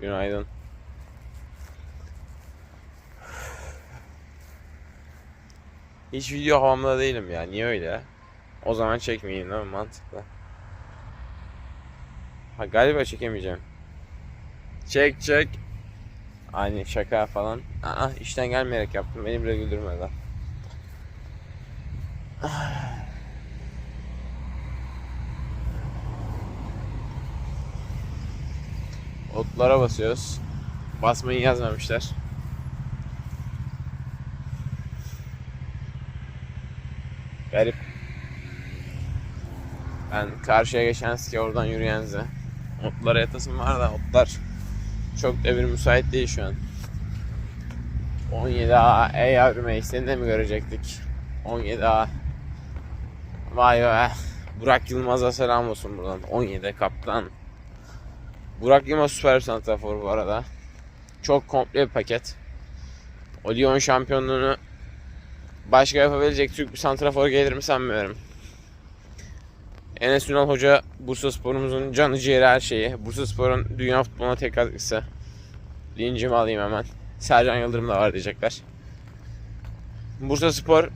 Günaydın. Hiç video havamda değilim ya. Niye öyle? O zaman çekmeyeyim değil mi? Mantıklı. Ha galiba çekemeyeceğim. Çek çek. Hani şaka falan. Aa işten gelmeyerek yaptım. Beni bile güldürmedi. Otlara basıyoruz. Basmayı yazmamışlar. Garip. Ben karşıya geçen ki oradan yürüyenze. Otlara yatasım var da otlar çok devir müsait değil şu an. 17A ey yavrum ey seni de mi görecektik? 17A Vay be Burak Yılmaz'a selam olsun buradan 17 kaptan Burak Yılmaz süper santrafor bu arada Çok komple bir paket O Lyon şampiyonluğunu Başka yapabilecek Türk bir santrafor gelir mi sanmıyorum Enes Ünal Hoca Bursa Spor'umuzun canı ciğeri her şeyi. Bursa Spor'un dünya futboluna tek katkısı. Lincimi alayım hemen. Sercan Yıldırım da var diyecekler. Bursa Spor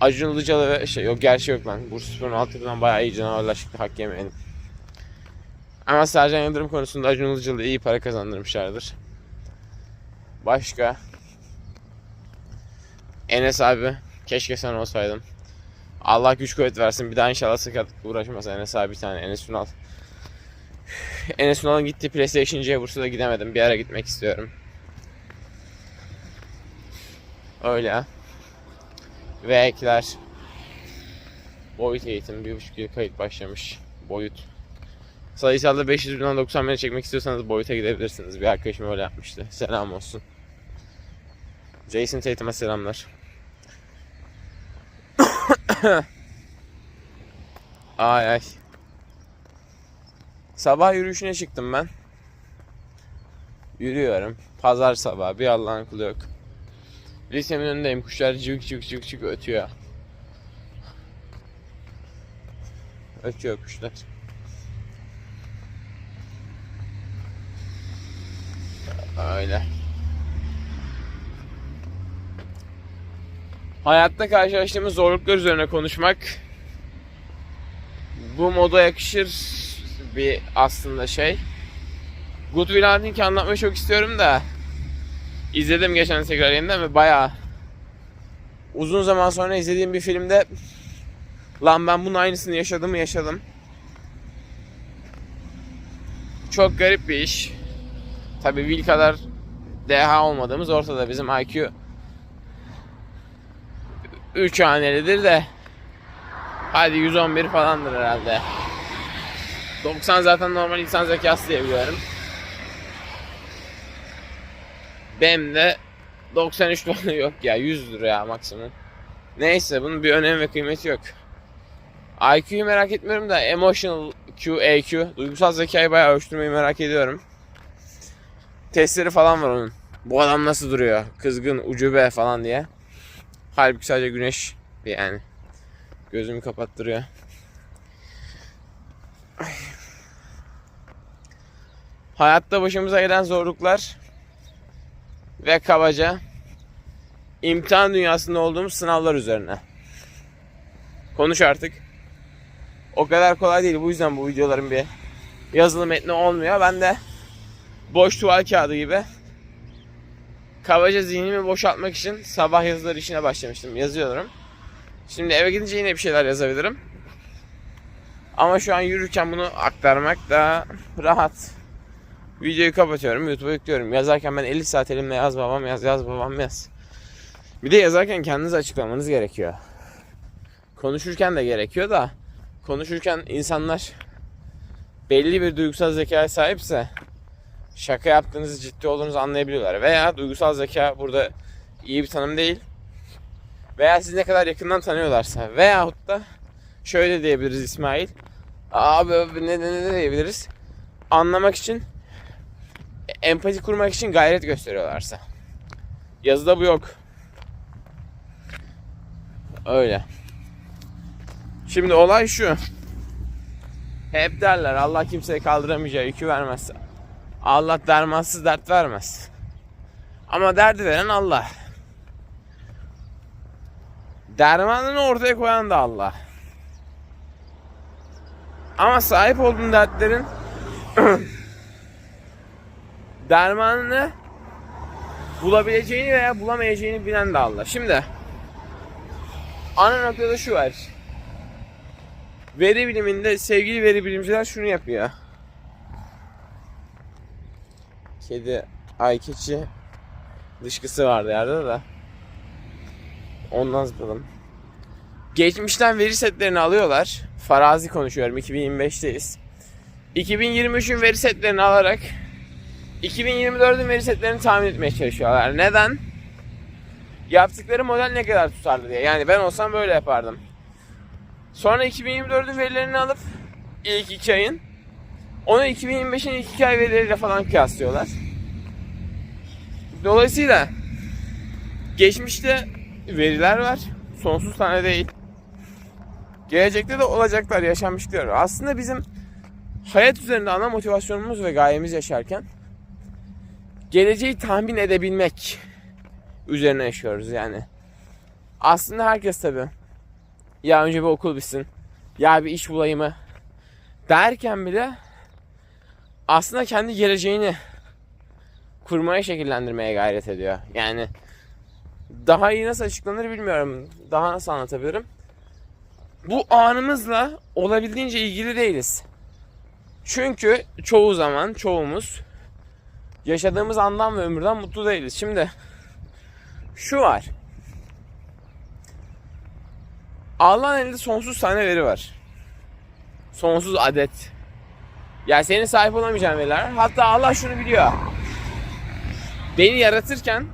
Acun Ilıcalı ve şey yok gerçi yok lan. Bursa Spor'un altyapıdan bayağı iyi canavarlaşıktı hak yemeyelim. Ama Sercan Yıldırım konusunda Acun Ilıcalı iyi para kazandırmışlardır. Başka Enes abi keşke sen olsaydın. Allah güç kuvvet versin. Bir daha inşallah sakatlıkla uğraşmaz Enes abi bir tane Enes Ünal. Enes Ünal'ın gitti PlayStation'cıya Bursa'da gidemedim. Bir ara gitmek istiyorum. Öyle. Ve ekler. Boyut eğitim. Bir buçuk yıl kayıt başlamış. Boyut. Sayısalda 500 binden 90 bine çekmek istiyorsanız boyuta gidebilirsiniz. Bir arkadaşım öyle yapmıştı. Selam olsun. Jason Tatum'a selamlar. ay ay. Sabah yürüyüşüne çıktım ben. Yürüyorum. Pazar sabahı. Bir Allah'ın kulu yok. Lisemin önündeyim. Kuşlar cıvık cıvık cıvık cıvık ötüyor. Ötüyor kuşlar. Öyle. Hayatta karşılaştığımız zorluklar üzerine konuşmak bu moda yakışır bir aslında şey. Good Will Hunting'i anlatmayı çok istiyorum da izledim geçen tekrar yeniden ve bayağı uzun zaman sonra izlediğim bir filmde lan ben bunun aynısını yaşadım mı yaşadım. Çok garip bir iş. Tabi Will kadar deha olmadığımız ortada bizim IQ 3 hanelidir de hadi 111 falandır herhalde. 90 zaten normal insan zekası diye biliyorum. Benim de 93 falan yok ya 100'dür ya maksimum. Neyse bunun bir önemi ve kıymeti yok. IQ'yu merak etmiyorum da emotional Q, EQ, duygusal zekayı bayağı ölçtürmeyi merak ediyorum. Testleri falan var onun. Bu adam nasıl duruyor? Kızgın, ucube falan diye. Halbuki sadece güneş yani gözümü kapattırıyor. Ay. Hayatta başımıza gelen zorluklar ve kabaca imtihan dünyasında olduğumuz sınavlar üzerine. Konuş artık. O kadar kolay değil. Bu yüzden bu videoların bir yazılı metni olmuyor. Ben de boş tuval kağıdı gibi kabaca zihnimi boşaltmak için sabah yazıları işine başlamıştım. Yazıyorum. Şimdi eve gidince yine bir şeyler yazabilirim. Ama şu an yürürken bunu aktarmak daha rahat. Videoyu kapatıyorum, YouTube'a yüklüyorum. Yazarken ben 50 saat elimle yaz babam yaz, yaz babam yaz. Bir de yazarken kendiniz açıklamanız gerekiyor. Konuşurken de gerekiyor da konuşurken insanlar belli bir duygusal zekaya sahipse şaka yaptığınızı ciddi olduğunuzu anlayabiliyorlar. Veya duygusal zeka burada iyi bir tanım değil. Veya sizi ne kadar yakından tanıyorlarsa. Veyahut da şöyle diyebiliriz İsmail. Abi, abi ne, ne, ne diyebiliriz? Anlamak için empati kurmak için gayret gösteriyorlarsa. Yazıda bu yok. Öyle. Şimdi olay şu. Hep derler Allah kimseye kaldıramayacağı yükü vermezse. Allah dermansız dert vermez. Ama derdi veren Allah. Dermanını ortaya koyan da Allah. Ama sahip olduğun dertlerin dermanını bulabileceğini veya bulamayacağını bilen de Allah. Şimdi ana noktada şu var. Veri biliminde sevgili veri bilimciler şunu yapıyor. Kedi, ay keçi dışkısı vardı yerde de. Ondan zıpladım. Geçmişten veri setlerini alıyorlar. Farazi konuşuyorum 2025'teyiz. 2023'ün veri setlerini alarak 2024'ün veri setlerini tahmin etmeye çalışıyorlar. Neden? Yaptıkları model ne kadar tutarlı diye. Yani ben olsam böyle yapardım. Sonra 2024'ün verilerini alıp ilk iki ayın onu 2025'in ilk iki ay verileriyle falan kıyaslıyorlar. Dolayısıyla geçmişte veriler var. Sonsuz tane değil. Gelecekte de olacaklar, yaşanmışlıklar var. Aslında bizim hayat üzerinde ana motivasyonumuz ve gayemiz yaşarken geleceği tahmin edebilmek üzerine yaşıyoruz yani. Aslında herkes tabi ya önce bir okul bitsin ya bir iş bulayım mı derken bile aslında kendi geleceğini kurmaya şekillendirmeye gayret ediyor. Yani daha iyi nasıl açıklanır bilmiyorum. Daha nasıl anlatabilirim? Bu anımızla olabildiğince ilgili değiliz. Çünkü çoğu zaman çoğumuz yaşadığımız andan ve ömürden mutlu değiliz. Şimdi şu var. Allah'ın elinde sonsuz tane veri var. Sonsuz adet. Yani senin sahip olamayacağın veriler. Hatta Allah şunu biliyor. Beni yaratırken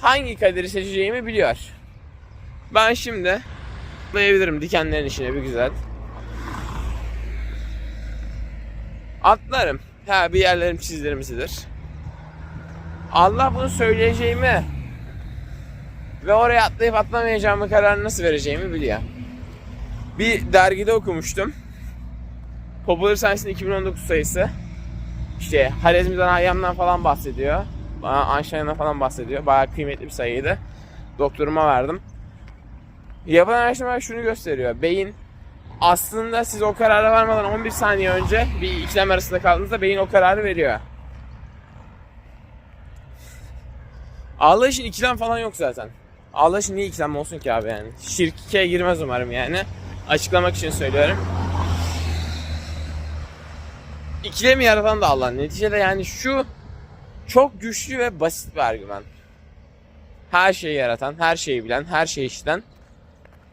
hangi kaderi seçeceğimi biliyor. Ben şimdi atlayabilirim dikenlerin içine bir güzel. Atlarım. Ha bir yerlerim çizdirimsidir. Allah bunu söyleyeceğimi ve oraya atlayıp atlamayacağımı kararını nasıl vereceğimi biliyor. Bir dergide okumuştum. Popular Science'ın 2019 sayısı. İşte Harezmi'den, Hayyam'dan falan bahsediyor. Einstein'dan falan bahsediyor. Bayağı kıymetli bir sayıydı. Doktoruma verdim. Yapılan araştırmalar şunu gösteriyor. Beyin aslında siz o karara varmadan 11 saniye önce bir ikilem arasında kaldığınızda beyin o kararı veriyor. Allah ikilem falan yok zaten. Allah niye ikilem olsun ki abi yani? Şirke girmez umarım yani. Açıklamak için söylüyorum. İkilemi yaratan da Allah. Neticede yani şu çok güçlü ve basit bir argüman. Her şeyi yaratan, her şeyi bilen, her şeyi işiten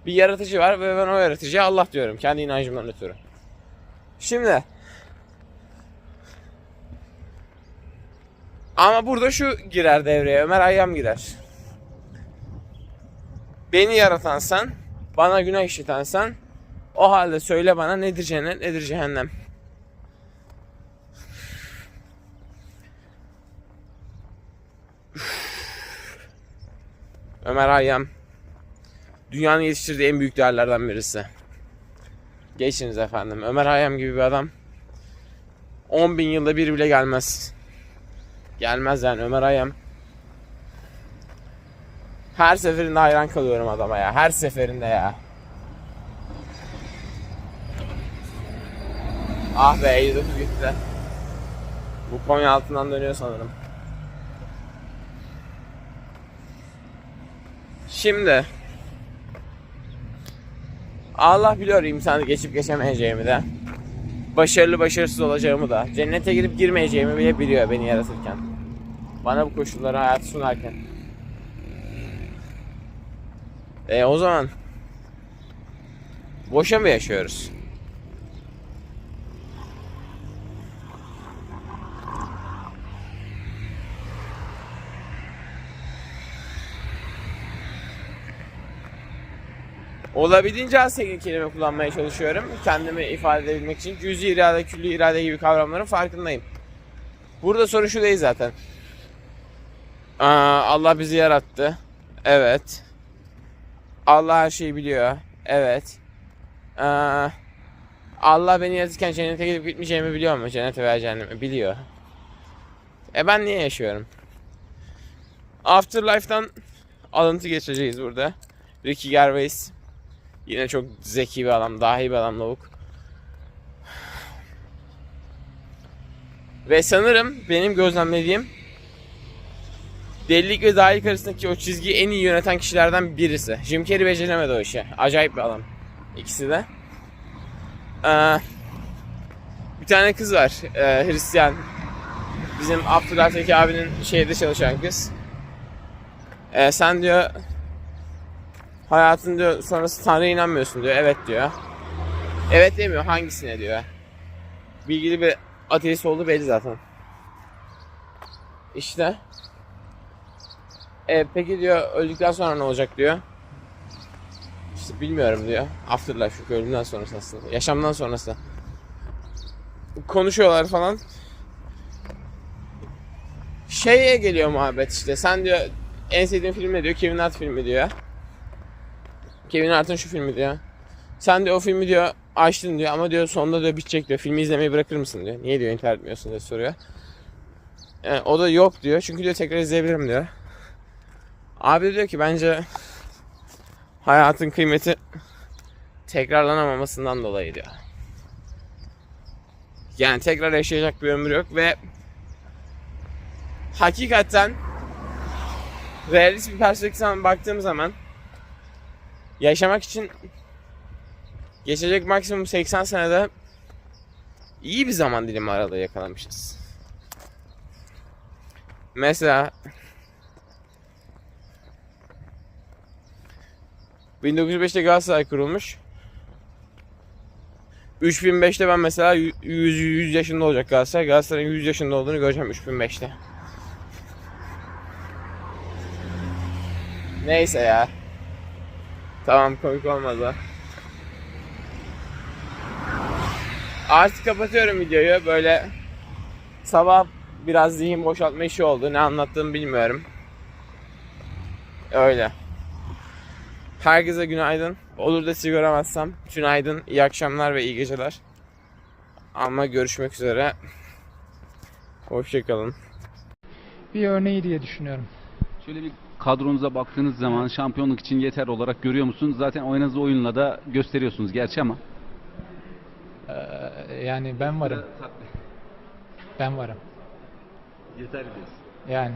bir yaratıcı var ve ben o yaratıcıya Allah diyorum. Kendi inancımdan ötürü. Şimdi ama burada şu girer devreye. Ömer Hayyam girer. Beni yaratan sen, bana günah işiten sen, o halde söyle bana nedir cennet, nedir cehennem? Ömer Hayyam dünyanın yetiştirdiği en büyük değerlerden birisi. Geçiniz efendim. Ömer Hayyam gibi bir adam 10 bin yılda bir bile gelmez. Gelmez yani Ömer Hayyam. Her seferinde hayran kalıyorum adama ya. Her seferinde ya. Ah be 59 gitti. Bu Konya altından dönüyor sanırım. Şimdi Allah biliyor imtihanı geçip geçemeyeceğimi de. Başarılı başarısız olacağımı da. Cennete girip girmeyeceğimi bile biliyor beni yaratırken. Bana bu koşulları hayatı sunarken. E o zaman boşa mı yaşıyoruz? Olabildiğince az teknik kelime kullanmaya çalışıyorum. Kendimi ifade edebilmek için cüzi irade, külli irade gibi kavramların farkındayım. Burada soru şu değil zaten. Aa, Allah bizi yarattı. Evet. Allah her şeyi biliyor. Evet. Aa, Allah beni yaratırken cennete gidip gitmeyeceğimi biliyor mu? Cennete veya cehenneme biliyor. E ben niye yaşıyorum? Afterlife'dan alıntı geçeceğiz burada. Ricky Gervais. Yine çok zeki bir adam, dahi bir adam lavuk. Ve sanırım benim gözlemlediğim delilik ve dahilik arasındaki o çizgiyi en iyi yöneten kişilerden birisi. Jim Carrey beceremedi o işi. Acayip bir adam. İkisi de. Ee, bir tane kız var. Ee, Hristiyan. Bizim Abdülhaftaki abinin şeyde çalışan kız. Ee, sen diyor hayatın diyor sonrası Tanrı'ya inanmıyorsun diyor. Evet diyor. Evet demiyor. Hangisine diyor. Bilgili bir ateist olduğu belli zaten. İşte. E, peki diyor öldükten sonra ne olacak diyor. İşte bilmiyorum diyor. Afterlife çünkü ölümden sonrası aslında. Yaşamdan sonrası. Konuşuyorlar falan. Şeye geliyor muhabbet işte. Sen diyor en sevdiğin film ne diyor? Kevin Hart filmi diyor. Kevin Hart'ın şu filmi diyor. Sen diyor o filmi diyor açtın diyor ama diyor sonunda diyor bitecek diyor. Filmi izlemeyi bırakır mısın diyor. Niye diyor intihar etmiyorsun diye soruyor. Yani o da yok diyor. Çünkü diyor tekrar izleyebilirim diyor. Abi diyor ki bence hayatın kıymeti tekrarlanamamasından dolayı diyor. Yani tekrar yaşayacak bir ömür yok ve hakikaten realist bir perspektiften baktığım zaman yaşamak için geçecek maksimum 80 senede iyi bir zaman dilimi aralığı yakalamışız. Mesela 1905'te Galatasaray kurulmuş. 3005'te ben mesela 100, 100 yaşında olacak Galatasaray. Galatasaray'ın 100 yaşında olduğunu göreceğim 3005'te. Neyse ya. Tamam komik olmadı. Artık kapatıyorum videoyu. Böyle sabah biraz zihin boşaltma işi oldu. Ne anlattığımı bilmiyorum. Öyle. Herkese günaydın. Olur da sizi göremezsem günaydın, iyi akşamlar ve iyi geceler. Ama görüşmek üzere. Hoşçakalın. bir örneği diye düşünüyorum. Şöyle bir kadronuza baktığınız zaman şampiyonluk için yeter olarak görüyor musunuz? Zaten oynadığınız oyunla da gösteriyorsunuz gerçi ama. Ee, yani ben varım. Ben varım. Yeter diyorsun. Yani